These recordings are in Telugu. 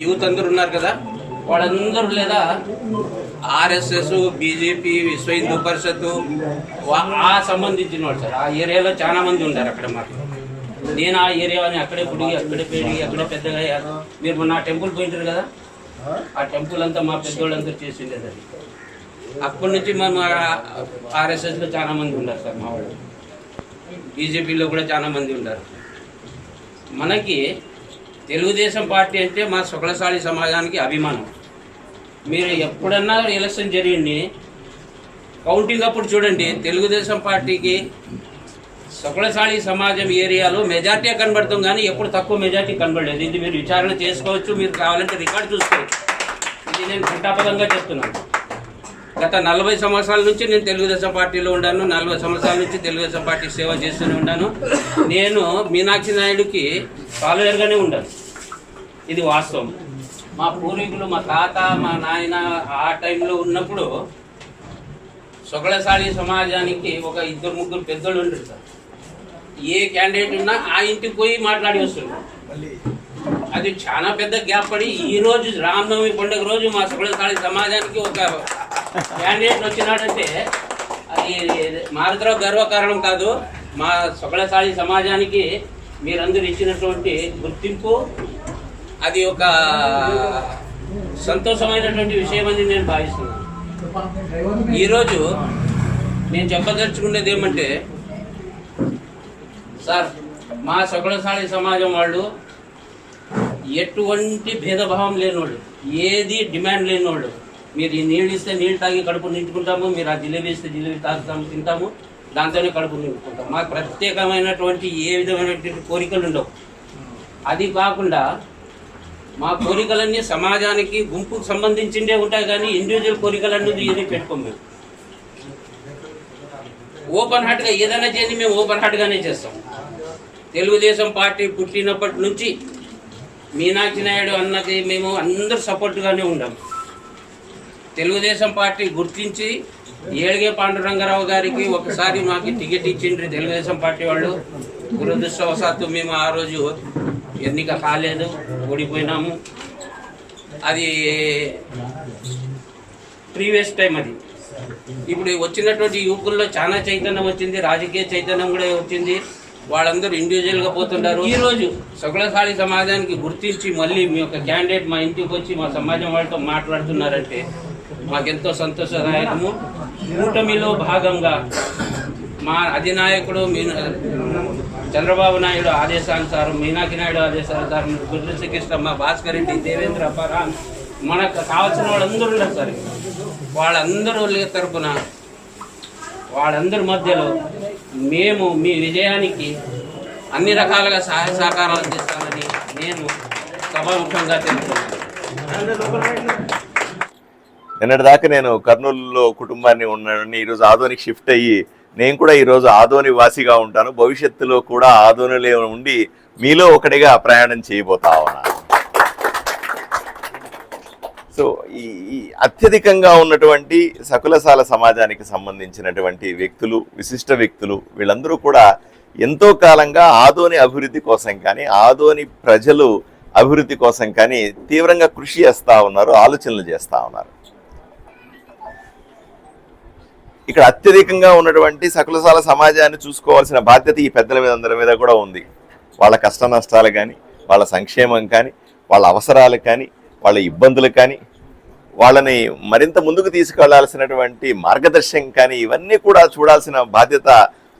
యూత్ అందరు ఉన్నారు కదా వాళ్ళందరూ లేదా ఆర్ఎస్ఎస్ బీజేపీ విశ్వ హిందూ పరిషత్ ఆ సంబంధించిన వాళ్ళు సార్. ఆ ఏరియాలో చాలా మంది ఉంటారు అక్కడ మాకు. నేను ఆ ఏరియాని అక్కడే పుడిగి అక్కడే పెరిగి అక్కడే పెద్దగా అయ్యాను. మీరు మొన్న టెంపుల్ పోయింటారు కదా? ఆ టెంపుల్ అంతా మా పెద్దోళ్ళందరూ చేసిండేది అది. అప్పటి నుంచి మనం ఆర్ఎస్ఎస్లో చాలా మంది ఉన్నారు సార్ మా వాళ్ళు. బీజేపీలో కూడా చాలా మంది ఉన్నారు. మనకి తెలుగుదేశం పార్టీ అంటే మా సుకలసాలి సమాజానికి అభిమానం. మీరు ఎప్పుడన్నా ఎలక్షన్ జరిగింది కౌంటింగ్ అప్పుడు చూడండి తెలుగుదేశం పార్టీకి సుకలసాలి సమాజం ఏరియాలో మెజార్టీ కనబడతాం కానీ ఎప్పుడు తక్కువ మెజార్టీ కనబడలేదు. ఇది మీరు విచారణ చేసుకోవచ్చు మీరు కావాలంటే రికార్డు చూసుకోవచ్చు. ఇది నేను ఘంటాపదంగా చెప్తున్నాను. గత నలభై సంవత్సరాల నుంచి నేను తెలుగుదేశం పార్టీలో ఉన్నాను నలభై సంవత్సరాల నుంచి తెలుగుదేశం పార్టీ సేవ చేస్తూనే ఉన్నాను. నేను మీనాక్షి నాయుడుకి ఫాలోయర్గానే ఉన్నాను ఇది వాస్తవం. మా పూర్వీకులు మా తాత మా నాయన ఆ టైంలో ఉన్నప్పుడు సొగళసాళి సమాజానికి ఒక ఇద్దరు ముగ్గురు పెద్దోళ్ళు ఉండరు సార్. ఏ క్యాండిడేట్ ఉన్నా ఆ ఇంటికి పోయి మాట్లాడి వస్తున్నారు అది చాలా పెద్ద గ్యాప్ పడి ఈ రోజు రామనవమి పండుగ రోజు మా సొగళసాలి సమాజానికి ఒక క్యాండిడేట్ వచ్చినాడంటే అది మారుతరావు గర్వకారణం కాదు. మా సొగళసాలి సమాజానికి మీరందరూ ఇచ్చినటువంటి గుర్తింపు అది ఒక సంతోషమైనటువంటి విషయం అని నేను భావిస్తున్నాను. ఈరోజు నేను చెప్పదలుచుకునేది ఏమంటే సార్ మా సకలసాలి సమాజం వాళ్ళు ఎటువంటి భేదభావం లేనివాళ్ళు ఏది డిమాండ్ లేనివాళ్ళు మీరు ఈ నీళ్ళు ఇస్తే నీళ్ళు తాగి కడుపు నింపుకుంటాము మీరు ఆ జిలేబీ ఇస్తే జిలేబీ తాగుతాము తింటాము దాంతోనే కడుపు నింపుకుంటాం మాకు ప్రత్యేకమైనటువంటి ఏ విధమైనటువంటి కోరికలు ఉండవు. అది కాకుండా మా కోరికలన్నీ సమాజానికి గుంపుకు సంబంధించిండే ఉంటాయి కానీ ఇండివిజువల్ కోరికలన్నీ ఏది పెట్టుకోం మేము. ఓపెన్ హార్ట్గా ఏదైనా చేయండి మేము ఓపెన్ హార్ట్గానే చేస్తాం. తెలుగుదేశం పార్టీ పుట్టినప్పటి నుంచి మీనాక్షి నాయుడు అన్నది మేము అందరూ సపోర్ట్గానే ఉన్నాం తెలుగుదేశం పార్టీ గుర్తించి ఏడిగే పాండురంగారావు గారికి ఒకసారి మాకు టికెట్ ఇచ్చిండ్రు తెలుగుదేశం పార్టీ వాళ్ళు. దురదృష్టవశాత్తు మేము ఆ రోజు ఎన్నిక కాలేదు ఓడిపోయినాము. అది ప్రీవియస్ టైం అది. ఇప్పుడు వచ్చినటువంటి యువకుల్లో చాలా చైతన్యం వచ్చింది రాజకీయ చైతన్యం కూడా వచ్చింది. వాళ్ళందరూ ఇండివిజువల్గా పోతుంటారు. ఈ రోజు సమాజానికి గుర్తించి మళ్ళీ మీ యొక్క క్యాండిడేట్ మా ఇంటికి వచ్చి మా సమాజం వాళ్ళతో మాట్లాడుతున్నారంటే మాకెంతో సంతోషదాయకము. కూటమిలో భాగంగా మా అధినాయకుడు మీ చంద్రబాబు నాయుడు ఆదేశానుసారం మీనాకి నాయుడు ఆదేశానుసారం గుర్రు శ్రీకృష్ణమ్మ భాస్కర్ రెడ్డి దేవేంద్ర పరాన్ మనకు కావాల్సిన వాళ్ళందరూ ఉన్నారు సార్. వాళ్ళందరూ తరపున వాళ్ళందరి మధ్యలో మేము మీ విజయానికి అన్ని రకాలుగా సహాయ సహకారాలు అందిస్తామని నేను సభాముఖంగా తెలుపుతున్నాను నిన్నటిదాకా నేను కర్నూలులో కుటుంబాన్ని ఉన్నానని ఈరోజు ఆదోనికి షిఫ్ట్ అయ్యి నేను కూడా ఈరోజు ఆదోని వాసిగా ఉంటాను. భవిష్యత్తులో కూడా ఆదోనిలో ఉండి మీలో ఒకటిగా ప్రయాణం చేయబోతా ఉన్నాను సో ఈ ఈ అత్యధికంగా ఉన్నటువంటి సకులసాల సమాజానికి సంబంధించినటువంటి వ్యక్తులు విశిష్ట వ్యక్తులు వీళ్ళందరూ కూడా ఎంతో కాలంగా ఆదోని అభివృద్ధి కోసం కానీ ఆదోని ప్రజలు అభివృద్ధి కోసం కానీ తీవ్రంగా కృషి చేస్తూ ఉన్నారు ఆలోచనలు చేస్తూ ఉన్నారు. ఇక్కడ అత్యధికంగా ఉన్నటువంటి సకులసాల సమాజాన్ని చూసుకోవాల్సిన బాధ్యత ఈ పెద్దల మీద అందరి మీద కూడా ఉంది. వాళ్ళ కష్ట నష్టాలు కానీ వాళ్ళ సంక్షేమం కానీ వాళ్ళ అవసరాలు కానీ వాళ్ళ ఇబ్బందులు కానీ వాళ్ళని మరింత ముందుకు తీసుకెళ్ళాల్సినటువంటి మార్గదర్శనం కానీ ఇవన్నీ కూడా చూడాల్సిన బాధ్యత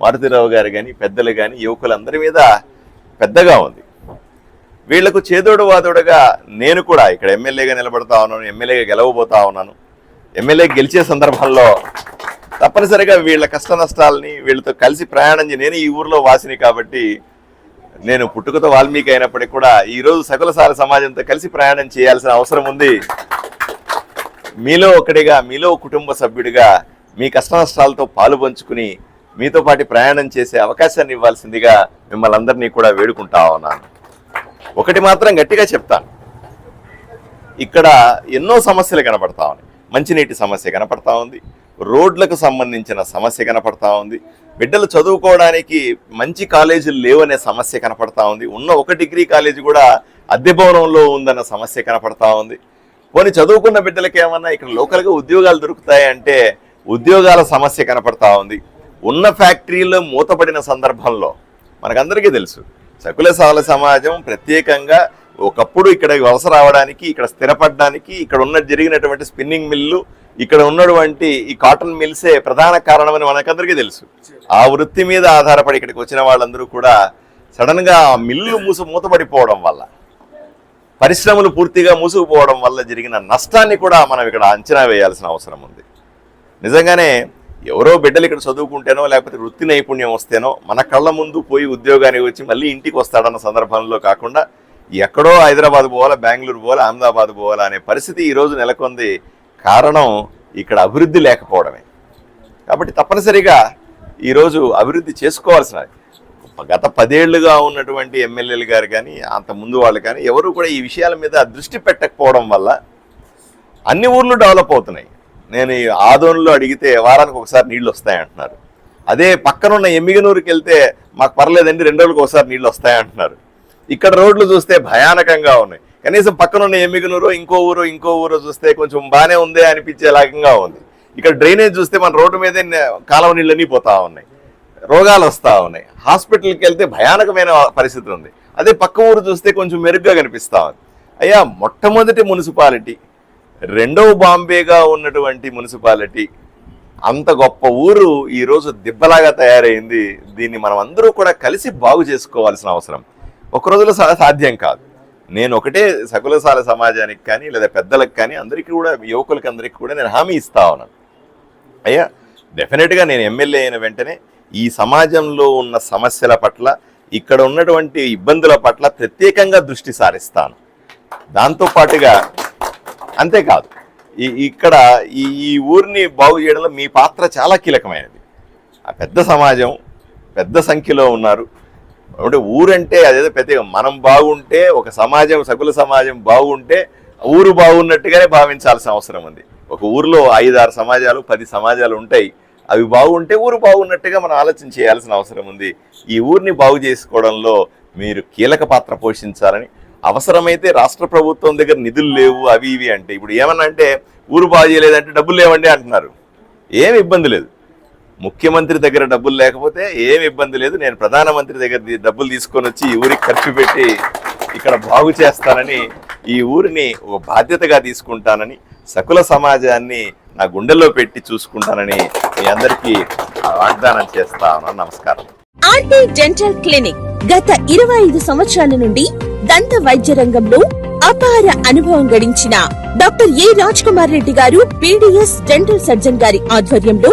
మారుతిరావు గారు కానీ పెద్దలు కానీ యువకులందరి మీద పెద్దగా ఉంది. వీళ్ళకు చేదోడు వాదోడుగా నేను కూడా ఇక్కడ ఎమ్మెల్యేగా నిలబడతా ఉన్నాను ఎమ్మెల్యేగా గెలవబోతా ఉన్నాను. ఎమ్మెల్యే గెలిచే సందర్భంలో తప్పనిసరిగా వీళ్ళ కష్ట నష్టాలని వీళ్ళతో కలిసి ప్రయాణం చే- నేను ఈ ఊర్లో వాసిని కాబట్టి నేను పుట్టుకతో వాల్మీకి అయినప్పటికీ కూడా ఈరోజు సకులసాల సమాజంతో కలిసి ప్రయాణం చేయాల్సిన అవసరం ఉంది. మీలో ఒకటిగా మీలో కుటుంబ సభ్యుడిగా మీ కష్ట నష్టాలతో పాలు పంచుకుని మీతో పాటు ప్రయాణం చేసే అవకాశాన్ని ఇవ్వాల్సిందిగా మిమ్మల్ని అందరినీ కూడా వేడుకుంటా ఉన్నాను. ఒకటి మాత్రం గట్టిగా చెప్తాను ఇక్కడ ఎన్నో సమస్యలు కనపడతా ఉన్నాయి. మంచినీటి సమస్య కనపడతా ఉంది. రోడ్లకు సంబంధించిన సమస్య కనపడతా ఉంది. బిడ్డలు చదువుకోవడానికి మంచి కాలేజీలు లేవనే సమస్య కనపడతా ఉంది. ఉన్న ఒక డిగ్రీ కాలేజీ కూడా అద్దె భవనంలో ఉందన్న సమస్య కనపడతా ఉంది. పోనీ చదువుకున్న బిడ్డలకి ఏమన్నా ఇక్కడ లోకల్గా ఉద్యోగాలు దొరుకుతాయంటే ఉద్యోగాల సమస్య కనపడతా ఉంది. ఉన్న ఫ్యాక్టరీలో మూతపడిన సందర్భంలో మనకందరికీ తెలుసు. సకుల సమాజం ప్రత్యేకంగా ఒకప్పుడు ఇక్కడ వలస రావడానికి ఇక్కడ స్థిరపడడానికి ఇక్కడ ఉన్న జరిగినటువంటి స్పిన్నింగ్ మిల్లు ఇక్కడ ఉన్నటువంటి ఈ కాటన్ మిల్సే ప్రధాన కారణమని మనకందరికీ తెలుసు. ఆ వృత్తి మీద ఆధారపడి ఇక్కడికి వచ్చిన వాళ్ళందరూ కూడా సడన్గా మిల్లు మూసు మూతపడిపోవడం వల్ల పరిశ్రమలు పూర్తిగా మూసుకుపోవడం వల్ల జరిగిన నష్టాన్ని కూడా మనం ఇక్కడ అంచనా వేయాల్సిన అవసరం ఉంది. నిజంగానే ఎవరో బిడ్డలు ఇక్కడ చదువుకుంటేనో లేకపోతే వృత్తి నైపుణ్యం వస్తేనో మన కళ్ళ ముందు పోయి ఉద్యోగానికి వచ్చి మళ్ళీ ఇంటికి వస్తాడన్న సందర్భంలో కాకుండా ఎక్కడో హైదరాబాద్ పోవాలా బెంగళూరు పోవాలా అహ్మదాబాద్ పోవాలా అనే పరిస్థితి ఈరోజు నెలకొంది. కారణం ఇక్కడ అభివృద్ధి లేకపోవడమే. కాబట్టి తప్పనిసరిగా ఈరోజు అభివృద్ధి చేసుకోవాల్సిన గత పదేళ్ళుగా ఉన్నటువంటి ఎమ్మెల్యేలు గారు కానీ అంత ముందు వాళ్ళు కానీ ఎవరు కూడా ఈ విషయాల మీద దృష్టి పెట్టకపోవడం వల్ల అన్ని ఊర్లు డెవలప్ అవుతున్నాయి. నేను ఈ ఆదోన్లో అడిగితే వారానికి ఒకసారి నీళ్ళు వస్తాయంటున్నారు అదే పక్కనున్న ఎమ్మిగనూరుకి వెళ్తే మాకు పర్లేదండి రెండు రోజులకు ఒకసారి వస్తాయి వస్తాయంటున్నారు ఇక్కడ రోడ్లు చూస్తే భయానకంగా ఉన్నాయి. కనీసం పక్కనున్న ఎమ్మిగనూరు ఇంకో ఊరు ఇంకో ఊరు చూస్తే కొంచెం బాగానే ఉంది అనిపించే లాగంగా ఉంది. ఇక్కడ డ్రైనేజ్ చూస్తే మన రోడ్డు మీదే కాలువ నీళ్ళన్నీ పోతా ఉన్నాయి. రోగాలు వస్తూ ఉన్నాయి. హాస్పిటల్కి వెళ్తే భయానకమైన పరిస్థితి ఉంది. అదే పక్క ఊరు చూస్తే కొంచెం మెరుగ్గా కనిపిస్తా ఉంది. అయ్యా మొట్టమొదటి మున్సిపాలిటీ రెండవ బాంబేగా ఉన్నటువంటి మున్సిపాలిటీ అంత గొప్ప ఊరు ఈరోజు దిబ్బలాగా తయారైంది. దీన్ని మనం అందరూ కూడా కలిసి బాగు చేసుకోవాల్సిన అవసరం. ఒక రోజులో సాధ్యం కాదు. నేను ఒకటే సకులసాల సమాజానికి కానీ లేదా పెద్దలకు కానీ అందరికీ కూడా యువకులకి అందరికీ కూడా నేను హామీ ఇస్తా ఉన్నాను. అయ్యా డెఫినెట్గా నేను ఎమ్మెల్యే అయిన వెంటనే ఈ సమాజంలో ఉన్న సమస్యల పట్ల ఇక్కడ ఉన్నటువంటి ఇబ్బందుల పట్ల ప్రత్యేకంగా దృష్టి సారిస్తాను. దాంతో పాటుగా అంతేకాదు ఈ ఇక్కడ ఈ ఈ ఊరిని బాగు చేయడంలో మీ పాత్ర చాలా కీలకమైనది. ఆ పెద్ద సమాజం పెద్ద సంఖ్యలో ఉన్నారు. అంటే ఊరంటే అదేదో పెద్ద మనం బాగుంటే ఒక సమాజం సకుల సమాజం బాగుంటే ఊరు బాగున్నట్టుగానే భావించాల్సిన అవసరం ఉంది. ఒక ఊరిలో ఐదారు సమాజాలు పది సమాజాలు ఉంటాయి. అవి బాగుంటే ఊరు బాగున్నట్టుగా మనం ఆలోచన చేయాల్సిన అవసరం ఉంది. ఈ ఊరిని బాగు చేసుకోవడంలో మీరు కీలక పాత్ర పోషించాలని అవసరమైతే రాష్ట్ర ప్రభుత్వం దగ్గర నిధులు లేవు అవి ఇవి అంటే. ఇప్పుడు ఏమన్నా అంటే ఊరు బాగు చేయలేదంటే డబ్బులు లేవండి అంటున్నారు. ఏం ఇబ్బంది లేదు. ముఖ్యమంత్రి దగ్గర డబ్బులు లేకపోతే ఏం ఇబ్బంది లేదు. నేను ప్రధానమంత్రి దగ్గర డబ్బులు తీసుకొని వచ్చి ఈ ఊరికి ఖర్చు పెట్టి ఇక్కడ బాగు చేస్తానని ఈ ఊరిని ఒక బాధ్యతగా తీసుకుంటానని సకుల సమాజాన్ని నా గుండెల్లో పెట్టి చూసుకుంటానని మీ అందరికీ వాగ్దానం చేస్తాను నమస్కారం. ఆర్టీ డెంటల్ క్లినిక్ గత ఇరవై ఐదు సంవత్సరాల నుండి దంత వైద్య రంగంలో అపార అనుభవం గడించిన doctor A Raj Kumar Reddy garu PDS dental surgeon గారి ఆధ్వర్యంలో